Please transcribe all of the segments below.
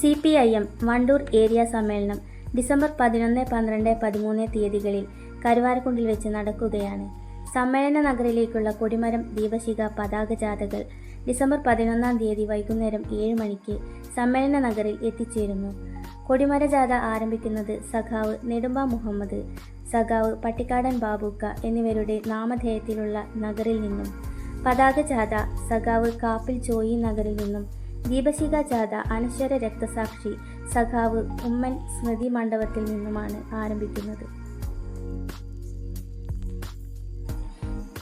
C P I M Wandoor area സമ്മേളനം December പതിനൊന്ന് പന്ത്രണ്ട് പതിമൂന്ന് തീയതികളിൽ കരുവാരക്കുണ്ടിൽ വെച്ച് നടക്കുകയാണ്. സമ്മേളന നഗറിലേക്കുള്ള കൊടിമരം ദീപശിഖ പതാക ജാഥകൾ ഡിസംബർ പതിനൊന്നാം തീയതി വൈകുന്നേരം ഏഴ് മണിക്ക് സമ്മേളന നഗറിൽ എത്തിച്ചേരുന്നു. കൊടിമര ജാഥ ആരംഭിക്കുന്നത് സഖാവ് നെടുമ്പ മുഹമ്മദ് സഖാവ് പട്ടിക്കാടൻ ബാബൂക്ക എന്നിവരുടെ നാമധേയത്തിലുള്ള നഗറിൽ നിന്നും. പതാക ജാഥ സഖാവ് കാപ്പിൽ ചോയി നഗറിൽ നിന്നും ദീപശിഖ ജാഥ അനശ്വര രക്തസാക്ഷി സഖാവ് ഉമ്മൻ സ്മൃതി മണ്ഡപത്തിൽ നിന്നുമാണ് ആരംഭിക്കുന്നത്.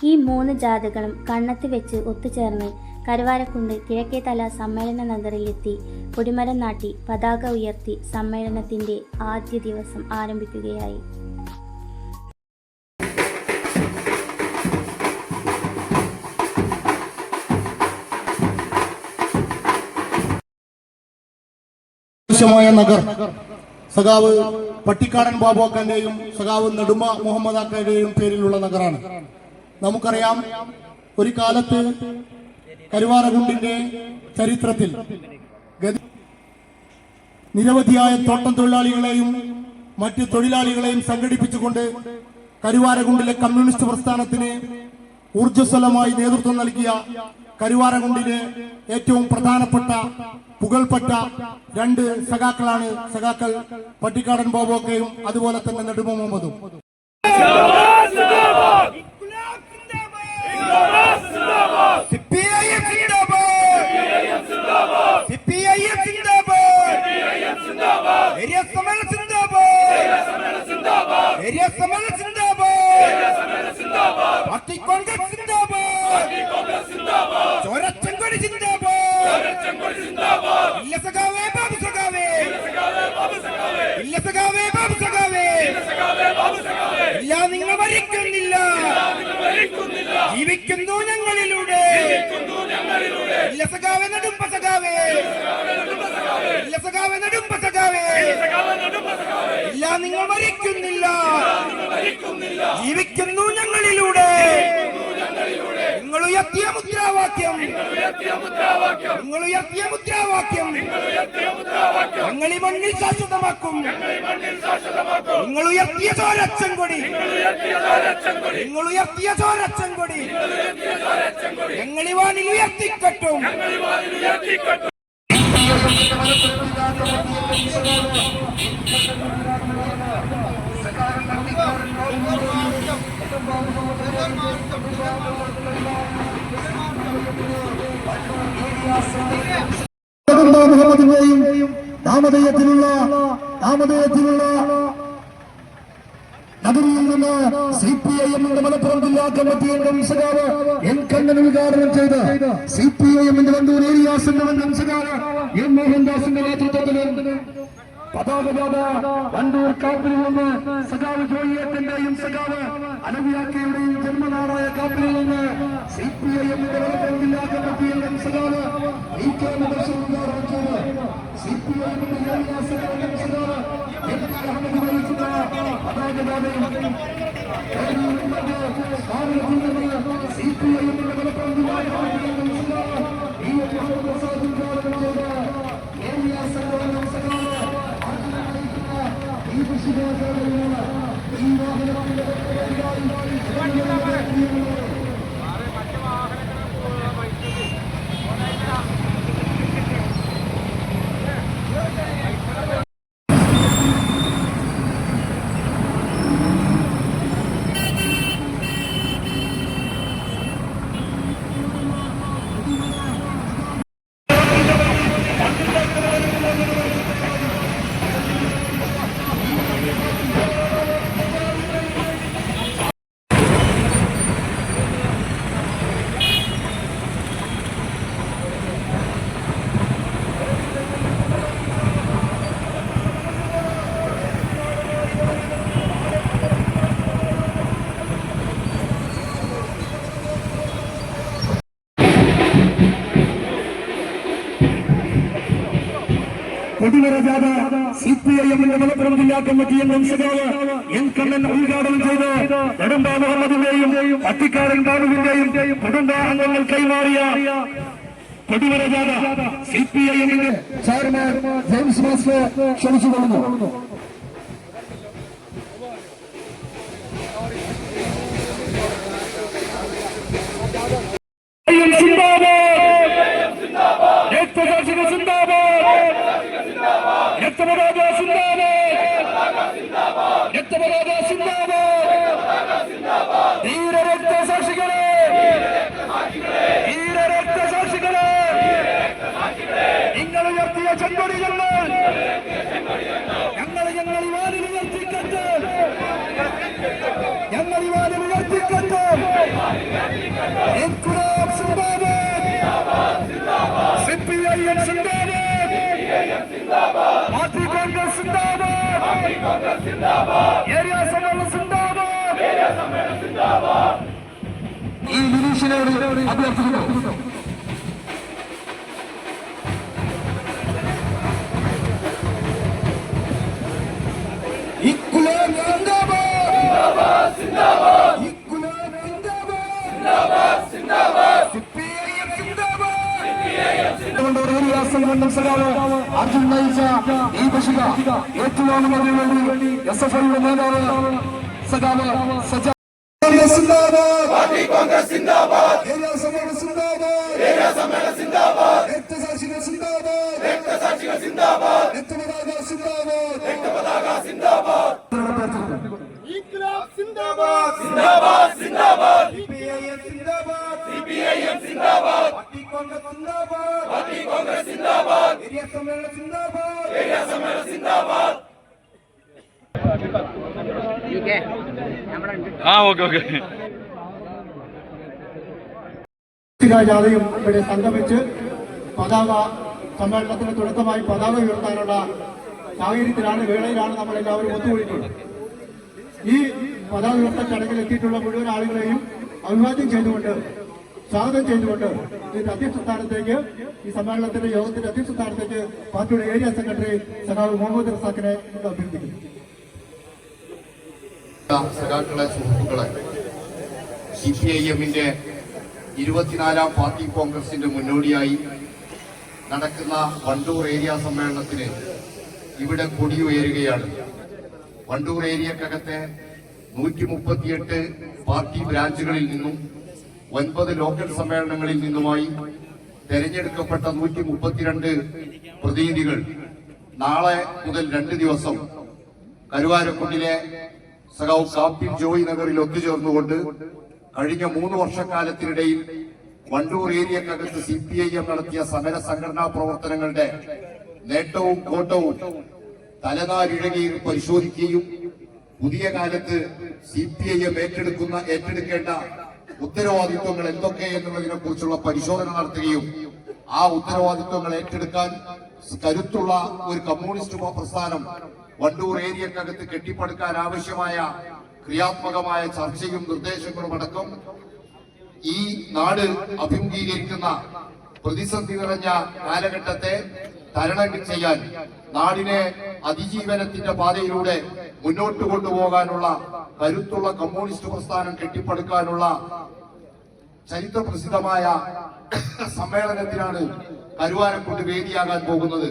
ഈ മൂന്ന് ജാഥകളും കണ്ണത്ത് വെച്ച് ഒത്തുചേർന്ന് കരുവാരക്കുണ്ട് കിഴക്കേതല സമ്മേളന നഗറിലെത്തി കൊടിമരം നാട്ടി പതാക ഉയർത്തി സമ്മേളനത്തിന്റെ ആദ്യ ദിവസം ആരംഭിക്കുകയായി. ആവശ്യമായ നഗർ. സഖാവ് പട്ടിക്കാടൻ ബാബുക്കാന്റെയും സഖാവ് നെടുമ മുഹമ്മദ് ആക്കയുടെയും പേരിലുള്ള നഗറാണ്. നമുക്കറിയാം ഒരു കാലത്ത് കരുവാരകുണ്ടിന്റെ ചരിത്രത്തിൽ നിരവധിയായ തോട്ടം തൊഴിലാളികളെയും മറ്റ് തൊഴിലാളികളെയും സംഘടിപ്പിച്ചുകൊണ്ട് കരുവാരകുണ്ടിലെ കമ്മ്യൂണിസ്റ്റ് പ്രസ്ഥാനത്തിന് ഊർജസ്വലമായി നേതൃത്വം നൽകിയ കരുവാരകുണ്ടിലെ ഏറ്റവും പ്രധാനപ്പെട്ട പുകൾപ്പെട്ട രണ്ട് സഖാക്കളാണ് സഖാക്കൾ പട്ടിക്കാടൻ ബോബോക്കയും അതുപോലെ തന്നെ നെടുമ മുഹമ്മദും സിപിഐഎം സിന്ദാബാദ് സിപിഐഎം സിന്ദാബാദ് ഏരിയ സമര സിന്ദാബാദ് ഏരിയ സമര സിന്ദാബാദ് പാർട്ടി കോൺഗ്രസ് സിന്ദാബാദ് ചോരച്ചെങ്കൊടി സിന്ദാബാദ് ഇല്ല സഖാവേ ബാബു സഖാവേ. ഇല്ല സഖാവേ ബാബു സഖാവേ. ഇല്ല നിങ്ങൾ മരിക്കുന്നില്ല. ജീവിക്കുന്നു ഞങ്ങളിലൂടെ. ഇല്ല സഖാവേ നെടുമ്പ സഖാവേ. ഇല്ല സഖാവേ നെടുമ്പ സഖാവേ. ഇല്ല നിങ്ങൾ മരിക്കുന്നില്ല. ജീവിക്കുന്നു ഞങ്ങളിലൂടെ. ഉയർത്തിയ മുദ്രാവാക്യം നിങ്ങൾ ഉയർത്തിയ മുദ്രാവാക്യം ഞങ്ങൾ ഈ മണ്ണിൽ ശാശ്വതമാക്കും നിങ്ങൾ ഉയർത്തിയ ചോരച്ചൻ കൊടി നിങ്ങൾ ഉയർത്തിയ ചോരച്ചൻ കൊടി ഞങ്ങൾ ഈ വാനിൽ ഉയർത്തിക്കട്ടും നെടുമ്പ നാമധേയത്തിലുള്ള നാമധേയത്തിലുള്ള നഗരിയിൽ നിന്ന് സി പി ഐ എമ്മിന്റെ മലപ്പുറം ജില്ലാ കമ്മിറ്റി സഖാവ് എൻ കണ്ണൻ ഉദ്ഘാടനം ചെയ്ത് സി പി ഐ എമ്മിന്റെ വണ്ടൂർ ഏരിയാസിന്റെ സഖാവ് എം മോഹൻദാസിന്റെ നേതൃത്വത്തിൽ പതാകപാത വണ്ടൂർ കാപ്പിൽ നിന്ന് സഖാവ് ജോയിയത്തിന്റെയും സഖാവ് അനവിയാക്കയുടെയും ജന്മനാടായ കാപ്പിൽ നിന്ന് സി പി ഐ എമ്മിന്റെ മലപ്പുറം ജില്ലാ കമ്മിറ്റി അംഗം സഖാവ് ഇ കെ മുബഷീർ ഉദ്ഘാടനം സി പി ഐ എമ്മിന്റെ സഖാവ് കൊടിമര ജാഥ സി പി ഐ എമ്മിന്റെ മലപ്പുറം ജില്ലാ കമ്മിറ്റി അംഗം സഖാവ് എൻ കണ്ണൻ ഉദ്ഘാടനം ചെയ്ത് നെടുമ്പാ മുഹമ്മദിന്റെയും പട്ടിക്കാരൻ ബാബുവിന്റെയും കുടുംബാംഗങ്ങൾ കൈമാറിയ കൊടിമര ജാഥ സി പി ഐ എമ്മിന്റെ ചെയർമാൻ ജെയിംസ് മാസ്റ്റർ ക്ഷണിച്ചുകൊള്ളുന്നു രക്തസാക്ഷികൾ സിന്ദാബാദ് രക്തപരാധ സിന്ദാബാദ് രക്തപരാധ സിന്ദാബാദ് ധീര രക്തസാക്ഷികളെ ധീര രക്തസാക്ഷികളെ നിങ്ങൾ ഉയർത്തിയ ചെങ്കൊടി ഞങ്ങൾ ഞങ്ങൾ ഞങ്ങൾ ഈ വാലിൽ ഉയർത്തിക്കട്ട്. ഞങ്ങൾ ഈ വാലിൽ ഉയർത്തിക്കട്ട്. ഇൻകുലാബ് സിന്ദാബാദ് പാർട്ടി കോൺഗ്രസ് ഏരിയ സമ്മേളനം ഈ നിരീക്ഷനോട് അഭ്യർത്ഥിക്കുന്നു. സംഘടന സഖാവ് അർജുൻ നയിച്ച ഈ ബഷിക ഏറ്റുവാങ്ങുന്നതിനു വേണ്ടി എസ് എഫ് ഐയുടെ നേതാവ് സഖാവ് സജാ ഇൻക്ലാബ് സിന്ദാബാദ്. സിന്ദാബാദ്. സിന്ദാബാദ് സിന്ദാബാദ് സിപിഐഎം സിന്ദാബാദ് പാർട്ടി കോൺഗ്രസ് സിന്ദാബാദ് പാർട്ടി കോൺഗ്രസ് സിന്ദാബാദ് ഏരിയ സമ്മേളനം സിന്ദാബാദ് ഏരിയ സമ്മേളനം സിന്ദാബാദ് ആ ഓക്കെ ഓക്കെ. ജാഥയും ഇവിടെ സംഗമിച്ച് പതാക സമ്മേളനത്തിന് തുടക്കമായി പതാക ഉയർത്താനുള്ള സാഹചര്യത്തിലാണ് വേളയിലാണ് നമ്മൾ എല്ലാവരും ഒത്തുകൂടിയിട്ടുള്ളത്. ഈ പതാക ഉയർത്തൽ ചടങ്ങിൽ എത്തിയിട്ടുള്ള മുഴുവൻ ആളുകളെയും അഭിവാദ്യം ചെയ്തുകൊണ്ട് സ്വാഗതം ചെയ്തുകൊണ്ട് ഇതിന്റെ അധ്യക്ഷ സ്ഥാനത്തേക്ക് ഈ സമ്മേളനത്തിന്റെ യോഗത്തിന്റെ അധ്യക്ഷ സ്ഥാനത്തേക്ക് പാർട്ടിയുടെ ഏരിയ സെക്രട്ടറി സഖാവ് മുഹമ്മദ് റസാഖിനെ അഭ്യർത്ഥിക്കുന്നു. സഖാക്കളെ സുഹൃത്തുക്കളെ സി പി ഐ എമ്മിന്റെ ഇരുപത്തിനാലാം പാർട്ടി കോൺഗ്രസിന്റെ മുന്നോടിയായി നടക്കുന്ന വണ്ടൂർ ഏരിയ സമ്മേളനത്തിന് ഇവിടെ കൊടിയുയരുകയാണ്. വണ്ടൂർ ഏരിയക്കകത്തെ നൂറ്റി മുപ്പത്തിയെട്ട് പാർട്ടി ബ്രാഞ്ചുകളിൽ നിന്നും ഒൻപത് ലോക്കൽ സമ്മേളനങ്ങളിൽ നിന്നുമായി തെരഞ്ഞെടുക്കപ്പെട്ട നൂറ്റി മുപ്പത്തിരണ്ട് പ്രതിനിധികൾ നാളെ മുതൽ രണ്ട് ദിവസം കരുവാരക്കുണ്ടിലെ സഖാവ് കാപ്പിൽ ജോയി നഗറിൽ ഒത്തുചേർന്നുകൊണ്ട് കഴിഞ്ഞ മൂന്ന് വർഷക്കാലത്തിനിടയിൽ വണ്ടൂർ ഏരിയക്കകത്ത് സി പി ഐ എം നടത്തിയ സമര സംഘടനാ പ്രവർത്തനങ്ങളുടെ നേട്ടവും കോട്ടവും തലനാരിഴകയിൽ പരിശോധിക്കുകയും പുതിയ കാലത്ത് സി പി ഐ എം ഏറ്റെടുക്കുന്ന ഏറ്റെടുക്കേണ്ട ഉത്തരവാദിത്വങ്ങൾ എന്തൊക്കെ എന്നുള്ളതിനെ കുറിച്ചുള്ള പരിശോധന നടത്തുകയും ആ ഉത്തരവാദിത്വങ്ങൾ ഏറ്റെടുക്കാൻ കരുത്തുള്ള ഒരു കമ്മ്യൂണിസ്റ്റ് പ്രസ്ഥാനം വണ്ടൂർ ഏരിയക്കകത്ത് കെട്ടിപ്പടുക്കാൻ ആവശ്യമായ ക്രിയാത്മകമായ ചർച്ചയും നിർദ്ദേശങ്ങളും അടക്കം ഈ നാട് അഭിമുഖീകരിക്കുന്ന പ്രതിസന്ധി നിറഞ്ഞ കാലഘട്ടത്തെ തരണം ചെയ്യാൻ നാടിനെ അതിജീവനത്തിന്റെ പാതയിലൂടെ മുന്നോട്ട് കൊണ്ടുപോകാനുള്ള കരുത്തുള്ള കമ്മ്യൂണിസ്റ്റ് പ്രസ്ഥാനം കെട്ടിപ്പടുക്കാനുള്ള ചരിത്ര പ്രസിദ്ധമായ സമ്മേളനത്തിനാണ് കരുവാരക്കുണ്ട് വേദിയാകാൻ പോകുന്നത്.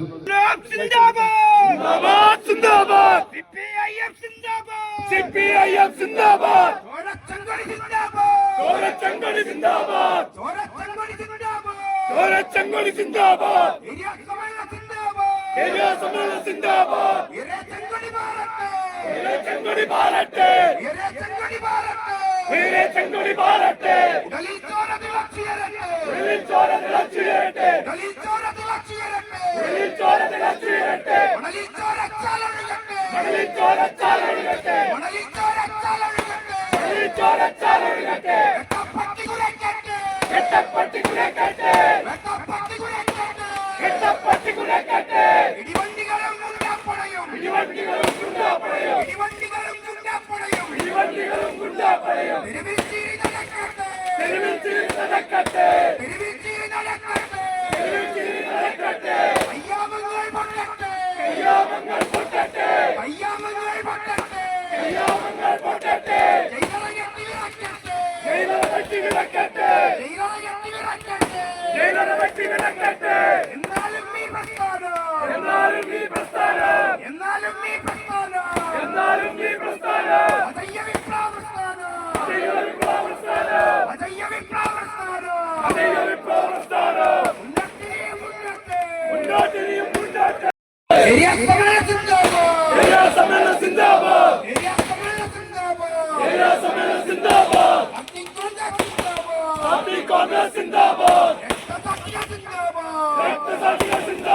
ചെങ്കടി ഭാരത്തെ ചെങ്കടി ഭാരത്തെ ഇടിവണ്ടികളും ഗുണ്ടാപ്പടയും ഇടിവണ്ടികളും ഗുണ്ടാപ്പടയും Dikkat et! കോൺഗ്രസ് സിന്ദാബാദ്. രക്തസാക്ഷികൾ സിന്ദാബാദ്.